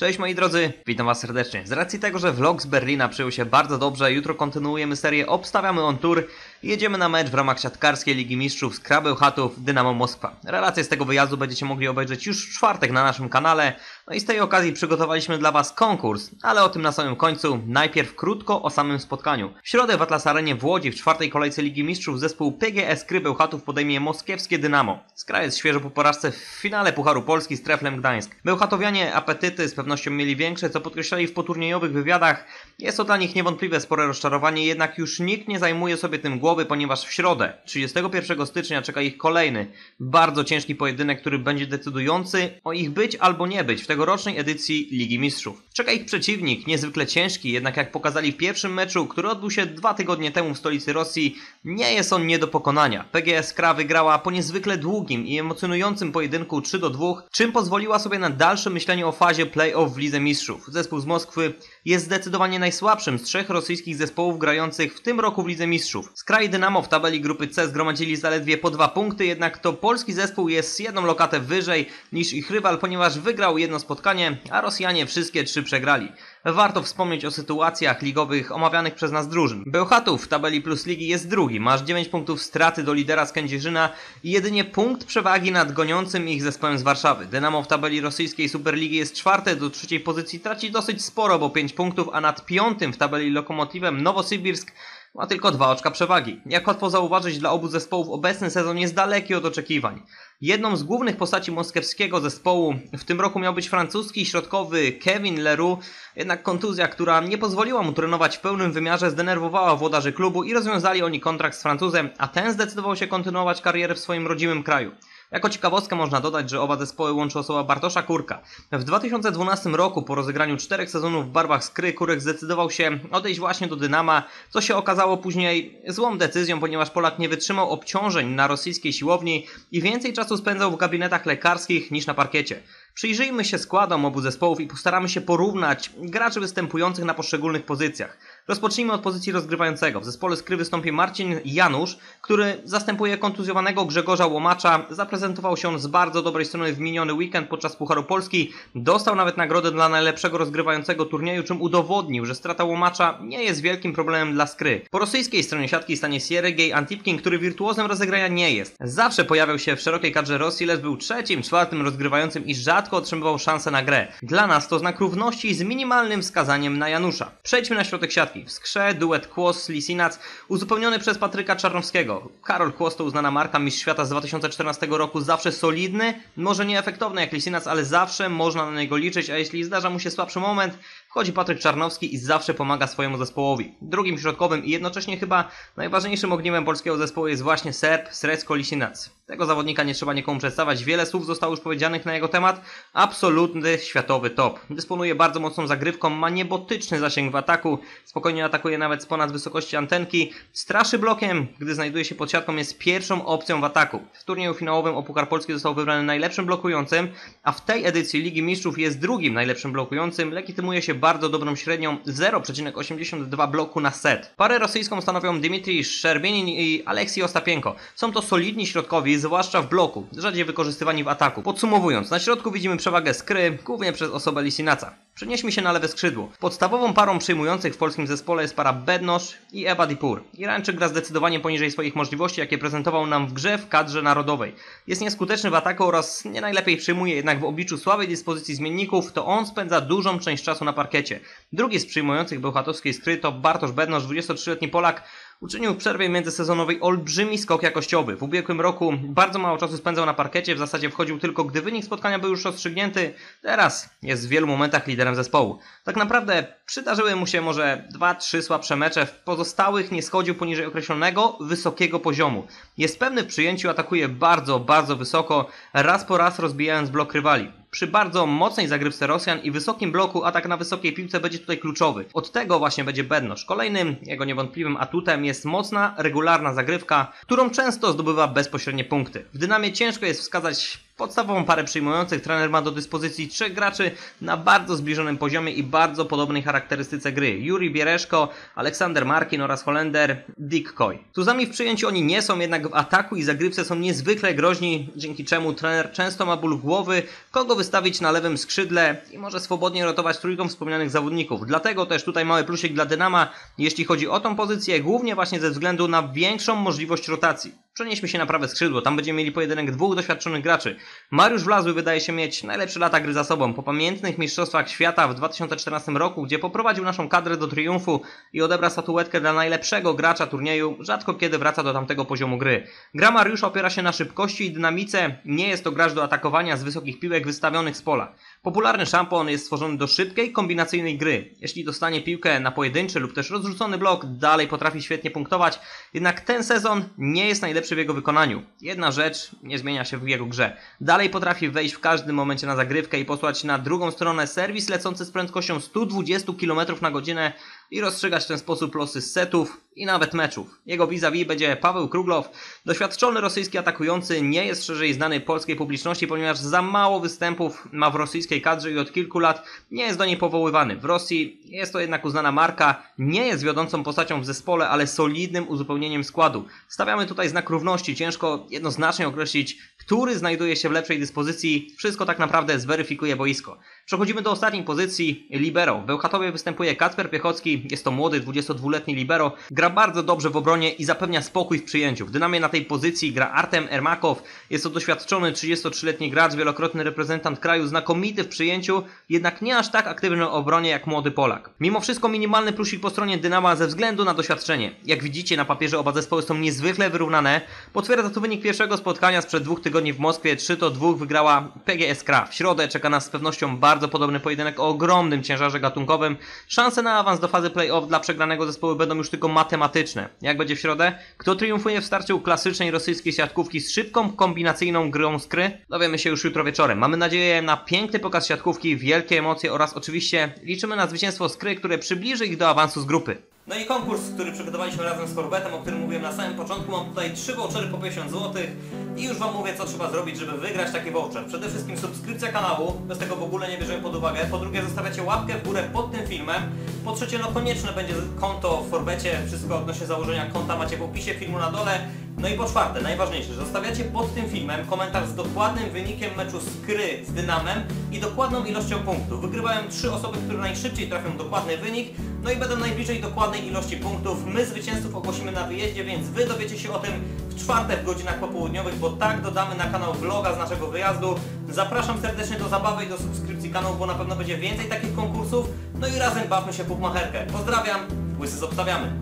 Cześć moi drodzy, witam was serdecznie. Z racji tego, że vlog z Berlina przyjął się bardzo dobrze, jutro kontynuujemy serię Obstawiamy on Tour jedziemy na mecz w ramach siatkarskiej Ligi Mistrzów z Krabeł Chatów Dynamo Moskwa. Relacje z tego wyjazdu będziecie mogli obejrzeć już w czwartek na naszym kanale, no i z tej okazji przygotowaliśmy dla was konkurs, ale o tym na samym końcu. Najpierw krótko o samym spotkaniu. W środę w Atlas Arenie w Łodzi w czwartej kolejce Ligi Mistrzów zespół PGS Krybeł Chatów podejmie moskiewskie Dynamo. Skra jest świeżo po porażce w finale Pucharu Polski z Treflem Gdańsk. Bełchatowianie apetyty z pewnością mieli większe, co podkreślali w poturniejowych wywiadach. Jest to dla nich niewątpliwe spore rozczarowanie, jednak już nikt nie zajmuje sobie tym głowy, ponieważ w środę, 31 stycznia, czeka ich kolejny, bardzo ciężki pojedynek, który będzie decydujący o ich być albo nie być w tegorocznej edycji Ligi Mistrzów. Czeka ich przeciwnik, niezwykle ciężki, jednak jak pokazali w pierwszym meczu, który odbył się dwa tygodnie temu w stolicy Rosji, nie jest on nie do pokonania. PGS Kra wygrała po niezwykle długim i emocjonującym pojedynku 3 do 2, czym pozwoliła sobie na dalsze myślenie o fazie play playoff w Lidze Mistrzów. Zespół z Moskwy jest zdecydowanie najsłabszym z trzech rosyjskich zespołów grających w tym roku w Lidze Mistrzów. Z kraju Dynamo w tabeli grupy C zgromadzili zaledwie po dwa punkty, jednak to polski zespół jest jedną lokatę wyżej niż ich rywal, ponieważ wygrał jedno spotkanie, a Rosjanie wszystkie trzy przegrali. Warto wspomnieć o sytuacjach ligowych omawianych przez nas drużyn. Bełchatów w tabeli plus ligi jest drugi, masz 9 punktów straty do lidera z Kędzierzyna i jedynie punkt przewagi nad goniącym ich zespołem z Warszawy. Dynamo w tabeli rosyjskiej Superligi jest czwarte, do trzeciej pozycji traci dosyć sporo, bo 5 punktów, a nad piątym w tabeli Lokomotywem Nowosybirsk ma tylko dwa oczka przewagi. Jak łatwo zauważyć, dla obu zespołów obecny sezon jest daleki od oczekiwań. Jedną z głównych postaci moskiewskiego zespołu w tym roku miał być francuski środkowy Kevin Leroux, jednak kontuzja, która nie pozwoliła mu trenować w pełnym wymiarze, zdenerwowała włodarzy klubu i rozwiązali oni kontrakt z Francuzem, a ten zdecydował się kontynuować karierę w swoim rodzimym kraju. Jako ciekawostkę można dodać, że oba zespoły łączy osoba Bartosza Kurka. W 2012 roku po rozegraniu czterech sezonów w barwach Skry Kurek zdecydował się odejść właśnie do Dynama, co się okazało później złą decyzją, ponieważ Polak nie wytrzymał obciążeń na rosyjskiej siłowni i więcej czasu spędzał w gabinetach lekarskich niż na parkiecie. Przyjrzyjmy się składom obu zespołów i postaramy się porównać graczy występujących na poszczególnych pozycjach. Rozpocznijmy od pozycji rozgrywającego. W zespole skry wystąpi Marcin Janusz, który zastępuje kontuzjowanego Grzegorza Łomacza. Zaprezentował się z bardzo dobrej strony w miniony weekend podczas Pucharu Polski. Dostał nawet nagrodę dla najlepszego rozgrywającego turnieju, czym udowodnił, że strata Łomacza nie jest wielkim problemem dla skry. Po rosyjskiej stronie siatki stanie Siergiej Antipkin, który wirtuozem rozegrania nie jest. Zawsze pojawiał się w szerokiej kadrze Rosji, lecz był trzecim, czwartym rozgrywającym i rzadko otrzymywał szansę na grę. Dla nas to znak równości z minimalnym wskazaniem na Janusza. Przejdźmy na środek siatki. W skrze duet Kłos-Lisinac uzupełniony przez Patryka Czarnowskiego. Karol Kłos to uznana marka mistrz świata z 2014 roku, zawsze solidny, może nieefektowny jak Lisinac, ale zawsze można na niego liczyć, a jeśli zdarza mu się słabszy moment, wchodzi Patryk Czarnowski i zawsze pomaga swojemu zespołowi. Drugim środkowym i jednocześnie chyba najważniejszym ogniwem polskiego zespołu jest właśnie Serb Srecko Lisinac. Tego zawodnika nie trzeba nikomu przedstawiać, wiele słów zostało już powiedzianych na jego temat. Absolutny światowy top. Dysponuje bardzo mocną zagrywką, ma niebotyczny zasięg w ataku, spokojnie atakuje nawet z ponad wysokości antenki, straszy blokiem, gdy znajduje się pod siatką, jest pierwszą opcją w ataku. W turnieju finałowym o Puchar Polski został wybrany najlepszym blokującym, a w tej edycji Ligi Mistrzów jest drugim najlepszym blokującym, legitymuje się bardzo dobrą średnią 0,82 bloku na set. Parę rosyjską stanowią Dmitrij Szczerbinin i Aleksiej Ostapienko. Są to solidni środkowi, zwłaszcza w bloku, rzadziej wykorzystywani w ataku. Podsumowując, na środku widzimy przewagę skry, głównie przez osobę Lisinaca. Przenieśmy się na lewe skrzydło. Podstawową parą przyjmujących w polskim zespole jest para Bednosz i Eba Dipur. Irańczyk gra zdecydowanie poniżej swoich możliwości, jakie prezentował nam w grze w kadrze narodowej. Jest nieskuteczny w ataku oraz nie najlepiej przyjmuje, jednak w obliczu słabej dyspozycji zmienników to on spędza dużą część czasu na parkiecie. Drugi z przyjmujących bełchatowskiej skry to Bartosz Bednosz, 23-letni Polak, Uczynił w przerwie międzysezonowej olbrzymi skok jakościowy. W ubiegłym roku bardzo mało czasu spędzał na parkiecie, w zasadzie wchodził tylko gdy wynik spotkania był już rozstrzygnięty. Teraz jest w wielu momentach liderem zespołu. Tak naprawdę przydarzyły mu się może 2-3 słabsze mecze, w pozostałych nie schodził poniżej określonego, wysokiego poziomu. Jest pewny w przyjęciu, atakuje bardzo, bardzo wysoko, raz po raz rozbijając blok rywali. Przy bardzo mocnej zagrywce Rosjan i wysokim bloku atak na wysokiej piłce będzie tutaj kluczowy. Od tego właśnie będzie Bednosz. Kolejnym jego niewątpliwym atutem jest mocna, regularna zagrywka, którą często zdobywa bezpośrednie punkty. W dynamie ciężko jest wskazać Podstawową parę przyjmujących trener ma do dyspozycji trzech graczy na bardzo zbliżonym poziomie i bardzo podobnej charakterystyce gry. Juri Biereszko, Aleksander Markin oraz Holender Dick Coy. Tuzami w przyjęciu oni nie są, jednak w ataku i zagrywce są niezwykle groźni, dzięki czemu trener często ma ból głowy, kogo wystawić na lewym skrzydle i może swobodnie rotować trójką wspomnianych zawodników. Dlatego też tutaj mały plusik dla Dynama, jeśli chodzi o tą pozycję, głównie właśnie ze względu na większą możliwość rotacji. Przenieśmy się na prawe skrzydło, tam będziemy mieli pojedynek dwóch doświadczonych graczy. Mariusz Wlazły wydaje się mieć najlepsze lata gry za sobą. Po pamiętnych mistrzostwach świata w 2014 roku, gdzie poprowadził naszą kadrę do triumfu i odebrał statuetkę dla najlepszego gracza turnieju, rzadko kiedy wraca do tamtego poziomu gry. Gra Mariusza opiera się na szybkości i dynamice, nie jest to gracz do atakowania z wysokich piłek wystawionych z pola. Popularny szampon jest stworzony do szybkiej, kombinacyjnej gry. Jeśli dostanie piłkę na pojedynczy lub też rozrzucony blok, dalej potrafi świetnie punktować, jednak ten sezon nie jest najlepszy w jego wykonaniu. Jedna rzecz nie zmienia się w jego grze. Dalej potrafi wejść w każdym momencie na zagrywkę i posłać na drugą stronę serwis lecący z prędkością 120 km na godzinę i rozstrzygać w ten sposób losy setów i nawet meczów. Jego vis-a-vis będzie Paweł Kruglow. Doświadczony rosyjski atakujący nie jest szerzej znany polskiej publiczności, ponieważ za mało występów ma w rosyjskiej kadrze i od kilku lat nie jest do niej powoływany. W Rosji jest to jednak uznana marka, nie jest wiodącą postacią w zespole, ale solidnym uzupełnieniem składu. Stawiamy tutaj znak równości, ciężko jednoznacznie określić, który znajduje się w lepszej dyspozycji. Wszystko tak naprawdę zweryfikuje boisko. Przechodzimy do ostatniej pozycji, libero. W Bełchatowie występuje Kacper Piechocki, jest to młody, 22-letni libero. Gra bardzo dobrze w obronie i zapewnia spokój w przyjęciu. W dynamie na tej pozycji gra Artem Ermakow, jest to doświadczony 33-letni gracz, wielokrotny reprezentant kraju, znakomity w przyjęciu, jednak nie aż tak aktywny w obronie jak młody Polak. Mimo wszystko minimalny plusik po stronie Dynama ze względu na doświadczenie. Jak widzicie na papierze oba zespoły są niezwykle wyrównane. Potwierdza to wynik pierwszego spotkania sprzed dwóch tygodni w Moskwie. 3 do 2 wygrała PGS Kra. W środę czeka nas z pewnością bardzo podobny pojedynek o ogromnym ciężarze gatunkowym. Szanse na awans do fazy play-off dla przegranego zespołu będą już tylko matematyczne. Jak będzie w środę? Kto triumfuje w starciu klasycznej rosyjskiej siatkówki z szybką, kombinacyjną grą skry? Dowiemy się już jutro wieczorem. Mamy nadzieję na piękny pokaz siatkówki, wielkie emocje oraz oczywiście liczymy na zwycięstwo skry, które przybliży ich do awansu z grupy. No i konkurs, który przygotowaliśmy razem z Korbetem, o którym mówiłem na samym początku. Mam tutaj trzy vouchery po 50 zł i już Wam mówię, co trzeba zrobić, żeby wygrać taki voucher. Przede wszystkim subskrypcja kanału, bez tego w ogóle nie bierzemy pod uwagę. Po drugie, zostawiacie łapkę w górę pod tym filmem. Po trzecie, no konieczne będzie konto w Forbecie. Wszystko odnośnie założenia konta macie w opisie filmu na dole. No i po czwarte, najważniejsze, zostawiacie pod tym filmem komentarz z dokładnym wynikiem meczu Skry z Dynamem i dokładną ilością punktów. Wygrywają trzy osoby, które najszybciej trafią dokładny wynik, no i będą najbliżej dokładnej ilości punktów. My zwycięzców ogłosimy na wyjeździe, więc Wy dowiecie się o tym w czwartek w godzinach popołudniowych, bo tak dodamy na kanał vloga z naszego wyjazdu. Zapraszam serdecznie do zabawy i do subskrypcji kanału, bo na pewno będzie więcej takich konkursów. No i razem bawmy się w. Pozdrawiam, łysy obstawiamy.